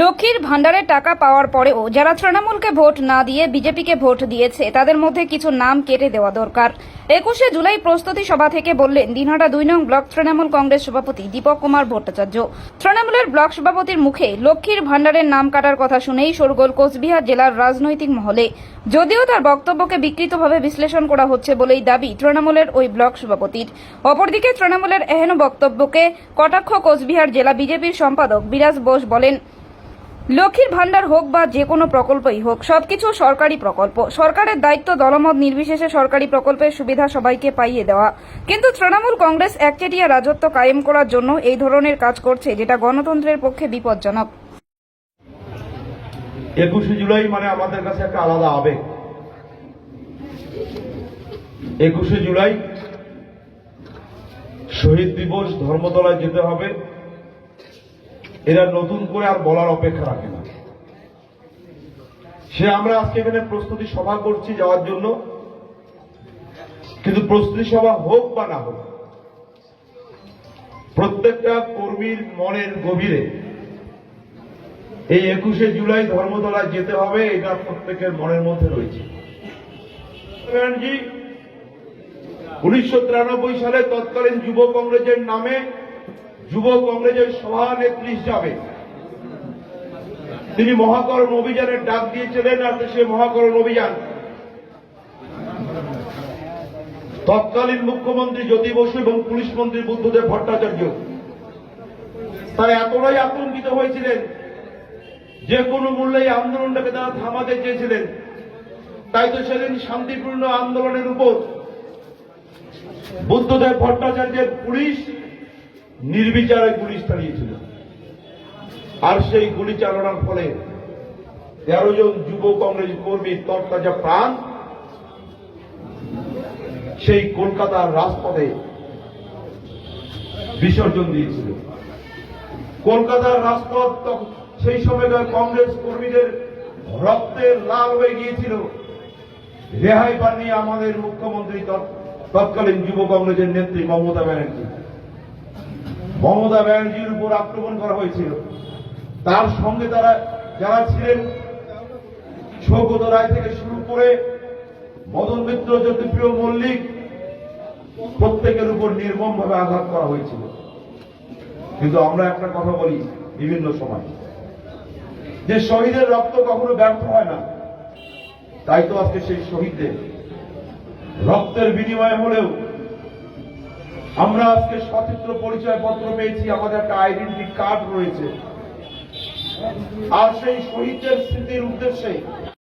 লক্ষ্মীর ভাণ্ডারের টাকা পাওয়ার পরেও যারা তৃণমূলকে ভোট না দিয়ে বিজেপিকে ভোট দিয়েছে, তাদের মধ্যে কিছু নাম কেটে দেওয়া দরকার। একুশে জুলাই প্রস্তুতি সভা থেকে বললেন, দিনহাটা দুই নং ব্লক তৃণমূল কংগ্রেস সভাপতি দীপক কুমার ভট্টাচার্য। তৃণমূলের ব্লক সভাপতির মুখে লক্ষ্মীর ভাণ্ডারের নাম কাটার কথা শুনেই শোরগোল কোচবিহার জেলার রাজনৈতিক মহলে। যদিও তার বক্তব্যকে বিকৃতভাবে বিশ্লেষণ করা হচ্ছে বলেই দাবি তৃণমূলের ওই ব্লক সভাপতির। অপরদিকে তৃণমূলের এহেন বক্তব্যকে কটাক্ষ কোচবিহার জেলা বিজেপির সম্পাদক বিরাজ বোস বলেন লক্ষ্মীর ভাণ্ডার হোক বা যে কোনো প্রকল্পই হোক, সবকিছু সরকারি প্রকল্প। সরকারের দায়িত্ব দলমত নির্বিশেষে সরকারি প্রকল্পের সুবিধা সবাইকে পাইয়ে দেওয়া। কিন্তু তৃণমূল কংগ্রেস একচেটিয়া রাজত্ব কায়েম করার জন্য এই ধরনের কাজ করছে, যেটা গণতন্ত্রের পক্ষে বিপজ্জনক। একুশে জুলাই মানে আমাদের কাছে একটা আলাদা আবেগ। একুশে জুলাই শহীদ দিবস, ধর্মতলায় যেতে হবে। এরা নতুন করে আর বলার অপেক্ষা রাখে না। সে আমরা আজকে এখানে প্রস্তুতি সভা করছি যাওয়ার জন্য। কিন্তু প্রস্তুতি সভা হোক বা না হোক, প্রত্যেকটা কর্মীর মনের গভীরে এই একুশে জুলাই ধর্মতলায় যেতে হবে, এটা প্রত্যেকের মনের মধ্যে রয়েছে। উনিশশো সালে তৎকালীন যুব কংগ্রেসের নামে যুব কংগ্রেসের সভানেত্রী হিসাবে। তিনি মহাকরণ অভিযানের ডাক দিয়েছিলেন আর সে মহাকরণ অভিযান। তৎকালীন মুখ্যমন্ত্রী জ্যোতি বসু এবং পুলিশ মন্ত্রী বুদ্ধদেব ভট্টাচার্য, তারা এতটাই আতঙ্কিত হয়েছিলেন, যে কোনো মূল্যে এই আন্দোলনটাকে তারা থামাতে চেয়েছিলেন। তাই তো সেদিন শান্তিপূর্ণ আন্দোলনের উপর বুদ্ধদেব ভট্টাচার্যের পুলিশ নির্বিচারে গুলি চালিয়েছিল। আর সেই গুলি চালানোর ফলে তেরো জন যুব কংগ্রেস কর্মী তরতাজা প্রাণ সেই কলকাতার রাজপথে বিসর্জন দিয়েছিল। কলকাতার রাজপথ সেই সময়কার কংগ্রেস কর্মীদের রক্তে লাল হয়ে গিয়েছিল। রেহাই পাননি আমাদের মুখ্যমন্ত্রী তৎকালীন যুব কংগ্রেসের নেত্রী মমতা ব্যানার্জি। মমতা ব্যানার্জির উপর আক্রমণ করা হয়েছিল। তার সঙ্গে তারা যারা ছিলেন, সৌগত রায় থেকে শুরু করে মদন মিত্র জ্যোতিপ্রিয় মল্লিক, প্রত্যেকের উপর নির্মমভাবে আঘাত করা হয়েছিল। কিন্তু আমরা একটা কথা বলি বিভিন্ন সময়। যে শহীদের রক্ত কখনো ব্যর্থ হয় না, তাই তো আজকে সেই শহীদদের। রক্তের বিনিময় হলেও আমরা আজকে সচিত্র পরিচয় পত্র পেয়েছি, আমাদের একটা আইডেন্টি কার্ড রয়েছে। আর সেই শহীদদের স্মৃতির উদ্দেশ্যে